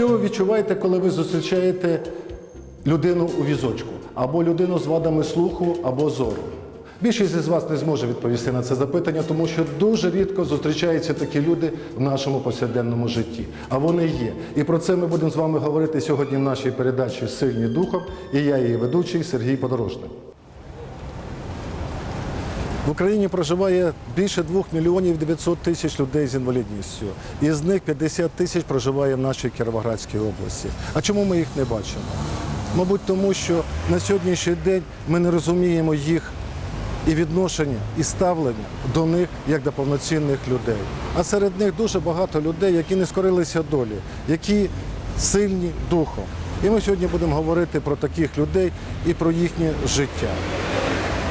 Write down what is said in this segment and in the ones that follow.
Що ви відчуваєте, коли ви зустрічаєте людину у візочку або людину з вадами слуху або зору? Більшість із вас не зможе відповісти на це запитання, тому що дуже рідко зустрічаються такі люди в нашому повсякденному житті. А вони є. І про це ми будемо з вами говорити сьогодні в нашій передачі Сильні духом. І я, її ведучий Сергій Подорожний. В Україні проживає більше 2 мільйонів 900 тисяч людей з інвалідністю. Із них 50 тисяч проживає в нашій Кіровоградській області. А чому ми їх не бачимо? Мабуть, тому що на сьогоднішній день ми не розуміємо їх і відношення, і ставлення до них як до повноцінних людей. А серед них дуже багато людей, які не скорилися долі, які сильні духом. І ми сьогодні будемо говорити про таких людей і про їхнє життя.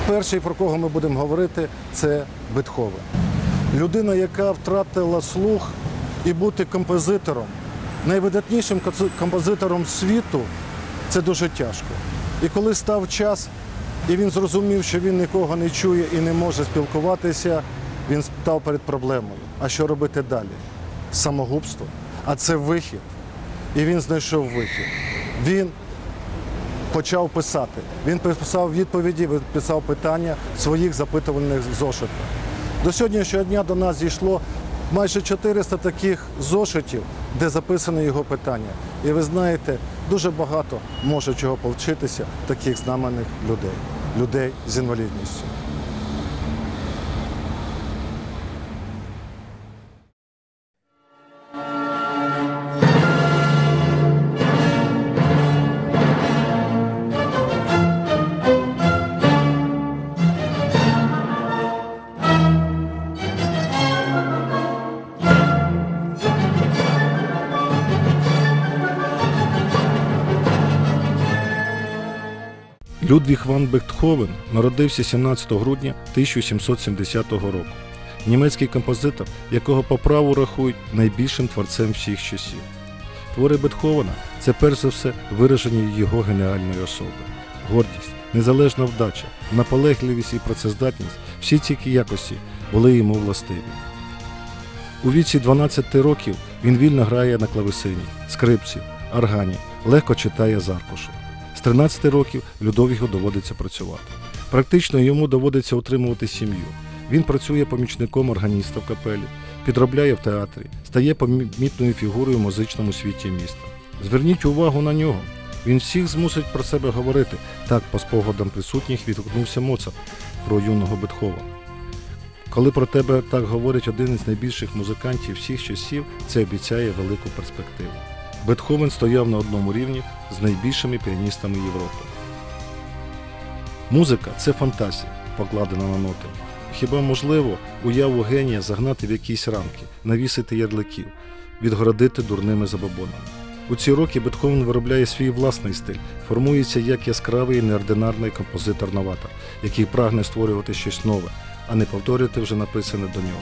Перший, про кого ми будемо говорити, це Бетховен. Людина, яка втратила слух і бути композитором, найвидатнішим композитором світу, це дуже тяжко. І коли став час, і він зрозумів, що він нікого не чує і не може спілкуватися, він став перед проблемою. А що робити далі? Самогубство. А це вихід. І він знайшов вихід. Він почав писати. Він писав відповіді, писав питання своїх запитувальних зошитів. До сьогоднішнього дня до нас зійшло майже 400 таких зошитів, де записане його питання. І ви знаєте, дуже багато може чого повчитися таких знамених людей, людей з інвалідністю. Людвіг ван Бетховен народився 17 грудня 1770 року. Німецький композитор, якого по праву рахують найбільшим творцем всіх часів. Твори Бетховена це перш за все вираження його геніальної особи. Гордість, незалежна вдача, наполегливість і працездатність всі ці якості були йому властиві. У віці 12 років він вільно грає на клавесині, скрипці, органі, легко читає з аркушу. З 13 років Людовігу доводиться працювати. Практично йому доводиться утримувати сім'ю. Він працює помічником органіста в капелі, підробляє в театрі, стає помітною фігурою в музичному світі міста. Зверніть увагу на нього. Він всіх змусить про себе говорити. Так, по спогадам присутніх відгукнувся Моцарт про юного Бетховена. Коли про тебе так говорить один із найбільших музикантів всіх часів, це обіцяє велику перспективу. Бетховен стояв на одному рівні з найбільшими піаністами Європи. Музика це фантазія, покладена на ноти. Хіба можливо уяву генія загнати в якісь рамки, навісити ярликів, відгородити дурними забобонами? У ці роки Бетховен виробляє свій власний стиль, формується як яскравий неординарний композитор-новатор, який прагне створювати щось нове, а не повторювати вже написане до нього.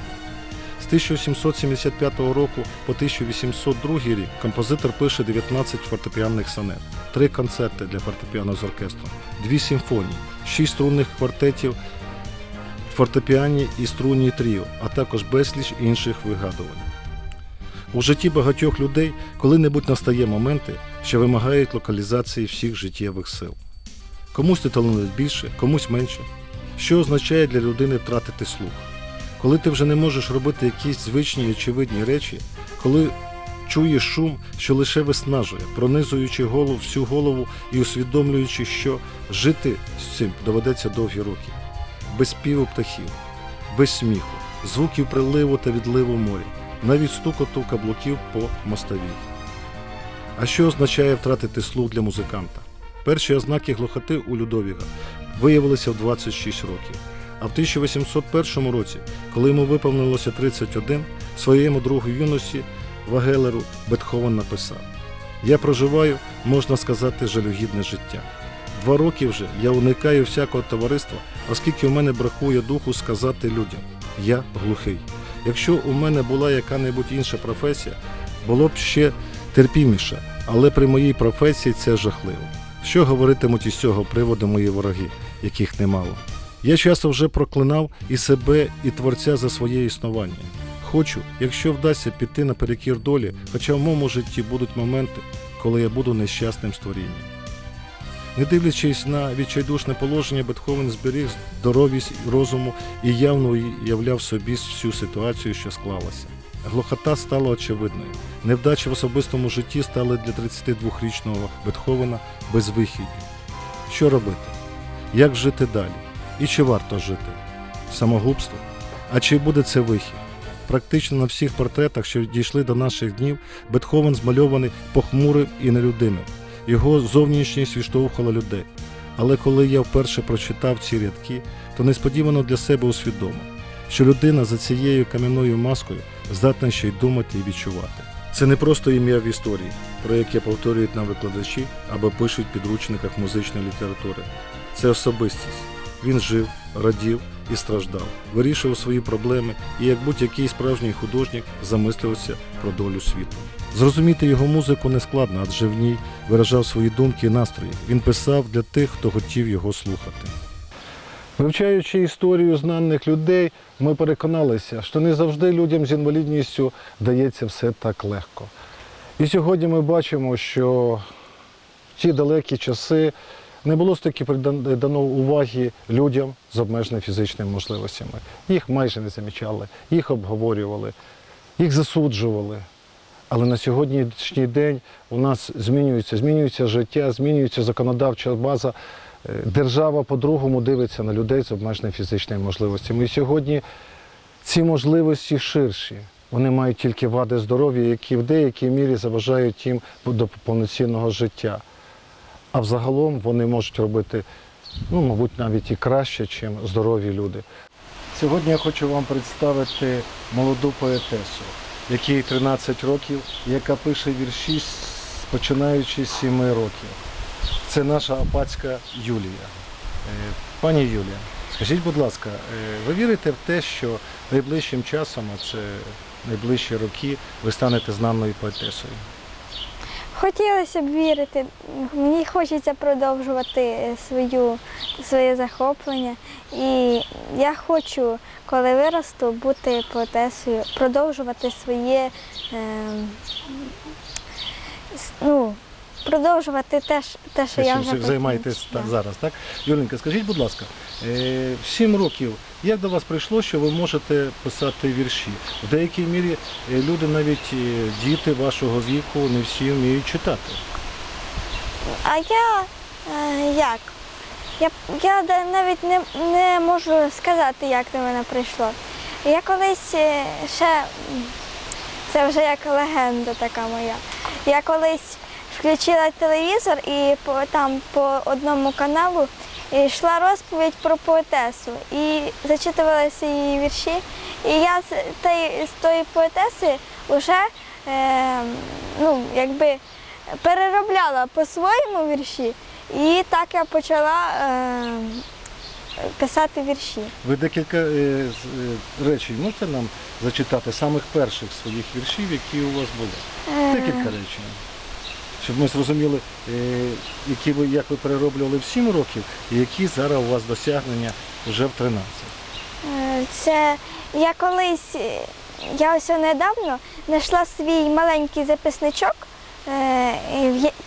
З 1775 року по 1802 рік композитор пише 19 фортепіанних сонет, три концерти для фортепіано з оркестром, дві симфонії, шість струнних квартетів, фортепіані і струнні тріо, а також безліч інших вигадувань. У житті багатьох людей коли-небудь настає моменти, що вимагають локалізації всіх життєвих сил. Комусь ти таланують більше, комусь менше. Що означає для людини втратити слух? Коли ти вже не можеш робити якісь звичні і очевидні речі, коли чуєш шум, що лише виснажує, пронизуючи голову всю голову і усвідомлюючи, що жити з цим доведеться довгі роки, без співу птахів, без сміху, звуків приливу та відливу моря, навіть стукоту каблуків по мостовій. А що означає втратити слух для музиканта? Перші ознаки глухоти у Людовіга виявилися в 26 років. А в 1801 році, коли йому виповнилося 31, своєму другу юності Вагелеру Бетховен написав: Я проживаю, можна сказати, жалюгідне життя. Два роки вже я уникаю всякого товариства, оскільки у мене бракує духу сказати людям: я глухий. Якщо у мене була яка-небудь інша професія, було б ще терпіміше, але при моїй професії це жахливо. Що говоритимуть із цього приводу мої вороги, яких немало? Я часто вже проклинав і себе, і творця за своє існування. Хочу, якщо вдасться піти наперекір долі, хоча в моєму житті будуть моменти, коли я буду нещасним створінням. Не дивлячись на відчайдушне положення, Бетховен зберіг здоровість розуму і явно уявляв собі всю ситуацію, що склалася. Глухота стала очевидною. Невдачі в особистому житті стали для 32-річного Бетховена безвихідні. Що робити? Як жити далі? І чи варто жити? Самогубство? А чи буде це вихід? Практично на всіх портретах, що дійшли до наших днів, Бетховен змальований похмурим і нелюдимим. Його зовнішність відштовхувала людей. Але коли я вперше прочитав ці рядки, то несподівано для себе усвідомив, що людина за цією кам'яною маскою здатна ще й думати і відчувати. Це не просто ім'я в історії, про яке повторюють нам викладачі або пишуть в підручниках музичної літератури. Це особистість. Він жив, радів і страждав, вирішував свої проблеми і, як будь-який справжній художник, замислився про долю світу. Зрозуміти його музику не складно, адже в ній виражав свої думки і настрої. Він писав для тих, хто хотів його слухати. Вивчаючи історію знаних людей, ми переконалися, що не завжди людям з інвалідністю дається все так легко. І сьогодні ми бачимо, що в ті далекі часи не було стільки дано уваги людям з обмеженими фізичними можливостями. Їх майже не замічали, їх обговорювали, їх засуджували. Але на сьогоднішній день у нас змінюється, змінюється життя, змінюється законодавча база. Е, Держава по-другому дивиться на людей з обмеженими фізичними можливостями. І сьогодні ці можливості ширші. Вони мають тільки вади здоров'я, які в деякій мірі заважають їм до повноцінного життя. А взагалом вони можуть робити, ну, мабуть, навіть і краще, ніж здорові люди. Сьогодні я хочу вам представити молоду поетесу, якій 13 років, яка пише вірші починаючи з 7 років. Це наша апатська Юлія. Е, Пані Юлія, скажіть, будь ласка, е, ви вірите в те, що найближчим часом, а це найближчі роки, ви станете знаною поетесою? Хотілося б вірити. Мені хочеться продовжувати е, свою, своє захоплення. І я хочу, коли виросту, бути поетесою, продовжувати своє, е, ну, продовжувати те, те що я вже займаєтесь зараз, так? Юленька, скажіть, будь ласка, е, в 7 років, як до вас прийшло, що ви можете писати вірші? В деякій мірі е, люди, навіть е, діти вашого віку, не всі вміють читати. А я е, як? Я, я навіть не, не можу сказати, як до мене прийшло. Я колись ще, це вже як легенда така моя. Я колись включила телевізор і по, там по одному каналу йшла розповідь про поетесу. І зачитувалися її вірші. І я з, тої- поетеси вже е, ну, якби переробляла по-своєму вірші, і так я почала е, писати вірші. Ви декілька е, е, речень можете нам зачитати, самих перших своїх віршів, які у вас були? Е, Декілька речень. Щоб ми зрозуміли, е, які ви, як ви перероблювали в 7 років, і які зараз у вас досягнення вже в 13. Е, Це я колись, е, я ось недавно знайшла свій маленький записничок.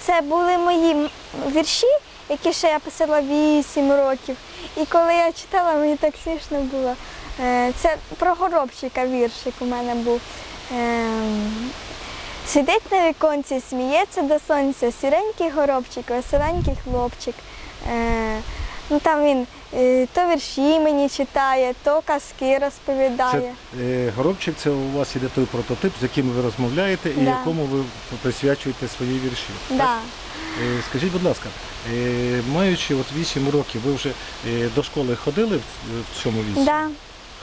Це були мої вірші, які ще я писала 8 років. І коли я читала, мені так смішно було. Це про горобчика віршик у мене був. Сидить на віконці, сміється до сонця, сіренький горобчик, веселенький хлопчик. Е, ну там він е, то вірші мені читає, то казки розповідає. Це, е, горобчик це у вас іде той прототип, з яким ви розмовляєте і Да. якому ви присвячуєте свої вірші. так? Да. Е, Скажіть, будь ласка, е, маючи от 8 років, ви вже е, до школи ходили в, в цьому віці? Да.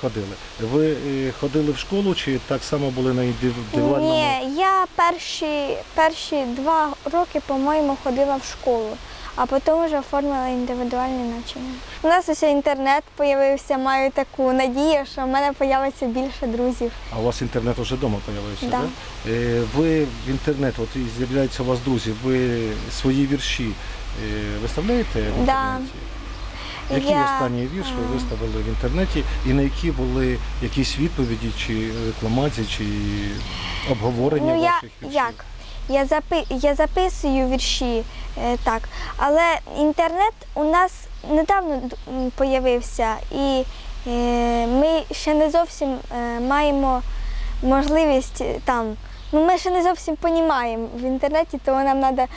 Ходили. Ви е, ходили в школу чи так само були на індивідуальному? Ні, я перші, перші два роки, по-моєму, ходила в школу, а потім вже оформила індивідуальне навчання. У нас ось інтернет з'явився, маю таку надію, що в мене з'явиться більше друзів. А у вас інтернет вже вдома з'явився, Да. так? Е, Ви в інтернет, от з'являються у вас друзі, ви свої вірші е, виставляєте в Да. Який Я, останній вірш ви виставили в інтернеті і на які були якісь відповіді, чи рекламації, чи обговорення Ну, я, ваших віршів? як? Я, запи, я записую вірші, е, так. Але інтернет у нас недавно д- м, появився, і е, ми ще не зовсім е, маємо можливість е, там. Ну, ми ще не зовсім розуміємо в інтернеті, тому нам треба